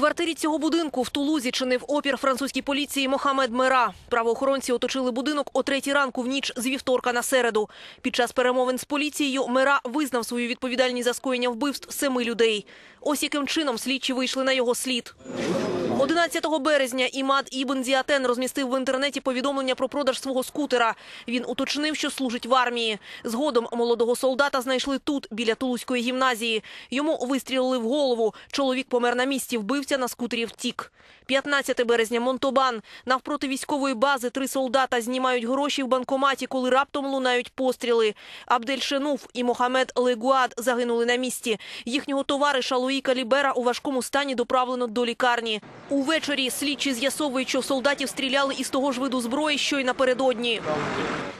квартирі цього будинку в Тулузі чинив опір французькій поліції Мохамед Мера. Правоохоронці оточили будинок о третій ранку в ніч з вівторка на середу. Під час перемовин з поліцією Мера визнав свою відповідальність за скоєння вбивств семи людей. Ось яким чином слідчі вийшли на його слід. 11 березня Імад Ібн Зіатен розмістив в інтернеті повідомлення про продаж свого скутера. Він уточнив, що служить в армії. Згодом молодого солдата знайшли тут, біля Тулузької гімназії. Йому вистрілили в голову. Чоловік помер на місці, вбивця на скутері втік. 15 березня Монтобан. Навпроти військової бази три солдата знімають гроші в банкоматі, коли раптом лунають постріли. Абдель Шенуф і Мохамед Легуад загинули на місці. Їхнього товариша Луї Калібера у важкому стані доправлено до лікарні. Увечері слідчі з'ясовують, що солдатів стріляли із того ж виду зброї, що й напередодні.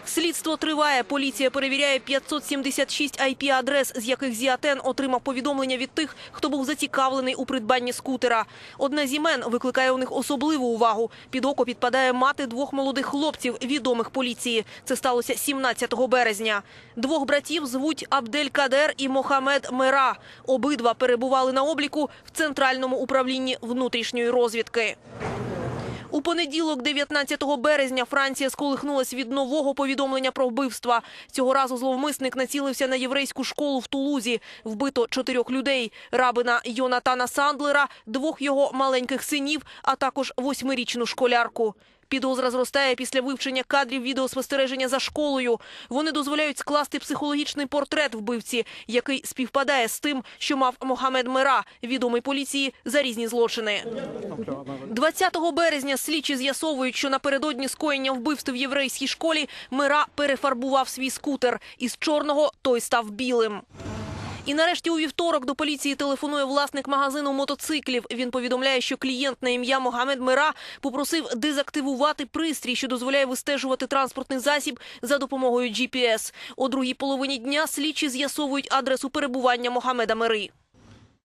Слідство триває. Поліція перевіряє 576 IP-адрес, з яких Зіатен отримав повідомлення від тих, хто був зацікавлений у придбанні скутера. Одне з імен викликає у них особливу увагу. Під око підпадає мати двох молодих хлопців, відомих поліції. Це сталося 17 березня. Двох братів звуть Абдель Кадер і Мохамед Мера. Обидва перебували на обліку в Центральному управлінні внутрішньої розвідки. У понеділок, 19 березня, Франція сколихнулась від нового повідомлення про вбивства. Цього разу зловмисник націлився на єврейську школу в Тулузі. Вбито чотирьох людей: рабина Йонатана Сандлера, двох його маленьких синів, а також восьмирічну школярку. Підозра зростає після вивчення кадрів відеоспостереження за школою. Вони дозволяють скласти психологічний портрет вбивці, який співпадає з тим, що мав Мохамед Мера, відомий поліції за різні злочини. 20 березня слідчі з'ясовують, що напередодні скоєння вбивств в єврейській школі Мира перефарбував свій скутер. Із чорного той став білим. І нарешті у вівторок до поліції телефонує власник магазину мотоциклів. Він повідомляє, що клієнт на ім'я Могамед Мира попросив дезактивувати пристрій, що дозволяє вистежувати транспортний засіб за допомогою GPS. О другій половині дня слідчі з'ясовують адресу перебування Могамеда Мири.